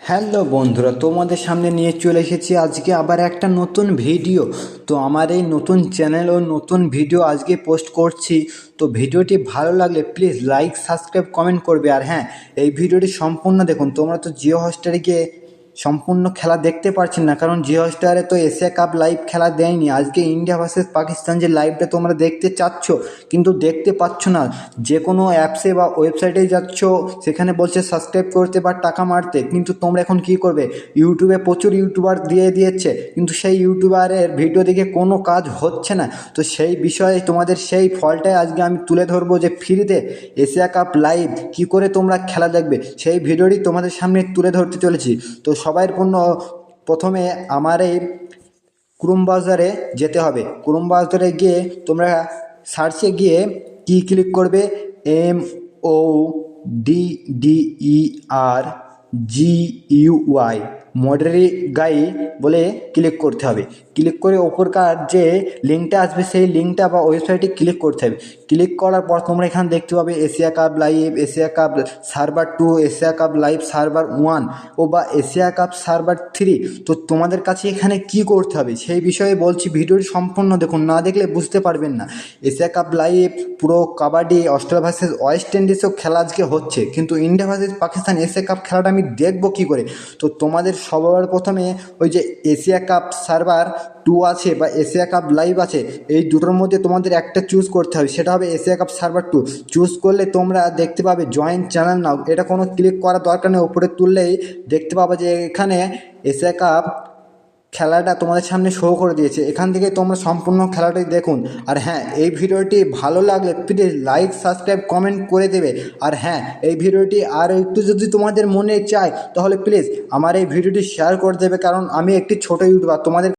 Hello বন্ধুরা, তোমাদের সামনে নিয়ে চলে এসেছি আজকে আবার একটা নতুন ভিডিও। তো আমার এই নতুন চ্যানেল ও নতুন ভিডিও আজকে পোস্ট করছি। তো ভিডিওটি ভালো লাগলে প্লিজ লাইক, সাবস্ক্রাইব, কমেন্ট করবে। আর হ্যাঁ এই ভিডিওটি সম্পূর্ণ দেখুন। তোমরা তো জিও হস্টেলে গিয়ে সম্পূর্ণ খেলা দেখতে পারছেন না, কারণ জিও হটস্টারে তো এশিয়া কাপ লাইভ খেলা দেয়নি। আজকে ইন্ডিয়া ভার্সেস পাকিস্তান যে লাইভটা তোমরা দেখতে চাচ্ছ, কিন্তু দেখতে পাচ্ছ না। যে কোনো অ্যাপসে বা ওয়েবসাইটে যাচ্ছ, সেখানে বলছে সাবস্ক্রাইব করতে বা টাকা মারতে, কিন্তু তোমরা এখন কি করবে? ইউটিউবে প্রচুর ইউটিউবার দিয়ে দিয়েছে, কিন্তু সেই ইউটিউবারের ভিডিও দেখে কোনো কাজ হচ্ছে না। তো সেই বিষয়ে তোমাদের সেই ফলটাই আজকে আমি তুলে ধরবো যে ফ্রিতে এশিয়া কাপ লাইভ কি করে তোমরা খেলা দেখবে, সেই ভিডিওটি তোমাদের সামনে তুলে ধরতে চলেছি। তো সবাইয়ের পণ্য প্রথমে আমার এই ক্রোম ব্রাউজারে যেতে হবে। ক্রোম ব্রাউজারে গিয়ে তোমরা সার্চে গিয়ে কি ক্লিক করবে? M O D D E R G U Y মডারি গাই বলে ক্লিক করতে হবে। ক্লিক করে ওপরকার যে লিঙ্কটা আসবে, সেই লিঙ্কটা বা ওয়েবসাইটে ক্লিক করতে হবে। ক্লিক করার পর তোমরা এখানে দেখতে পাবে Asia cup live Asia cup server two Asia cup live server one ও বা এশিয়া কাপ সার্ভার থ্রি তো তোমাদের কাছে এখানে কি করতে হবে? সেই বিষয়ে বলছি, ভিডিওটি সম্পূর্ণ দেখুন, না দেখলে বুঝতে পারবেন না। এশিয়া কাপ লাইভ পুরো কাবাডি অস্ট্রেলিয়া ভার্সেস ওয়েস্ট ইন্ডিজও খেলা আজকে হচ্ছে। কিন্তু India versus Pakistan Asia cup খেলাটা আমি দেখব কী করে? তো তোমাদের সবার প্রথমে ওই যে এশিয়া কাপ সার্ভার টু আছে বা এশিয়া কাপ লাইভ আছে, এই দুটোর মধ্যে তোমাদের একটা চুজ করতে হবে, সেটা হবে Asia cup server two. Choose করলে তোমরা দেখতে পাবে জয়েন্ট চ্যানেল নাও এটা কোনো ক্লিক করার দরকার নেই ওপরে তুললেই দেখতে পাবে যে এখানে এশিয়া কাপ খেলাটা তোমাদের সামনে শো করে দিয়েছে। এখান থেকে তোমরা সম্পূর্ণ খেলাটাই দেখুন। আর হ্যাঁ এই ভিডিওটি ভালো লাগলে প্লিজ লাইক সাবস্ক্রাইব কমেন্ট করে দেবে। আর হ্যাঁ এই ভিডিওটি আর একটু যদি তোমাদের মনে চায়, তাহলে প্লিজ আমার এই ভিডিওটি শেয়ার করে দেবে। কারণ আমি একটি ছোটো ইউটিউবার তোমাদের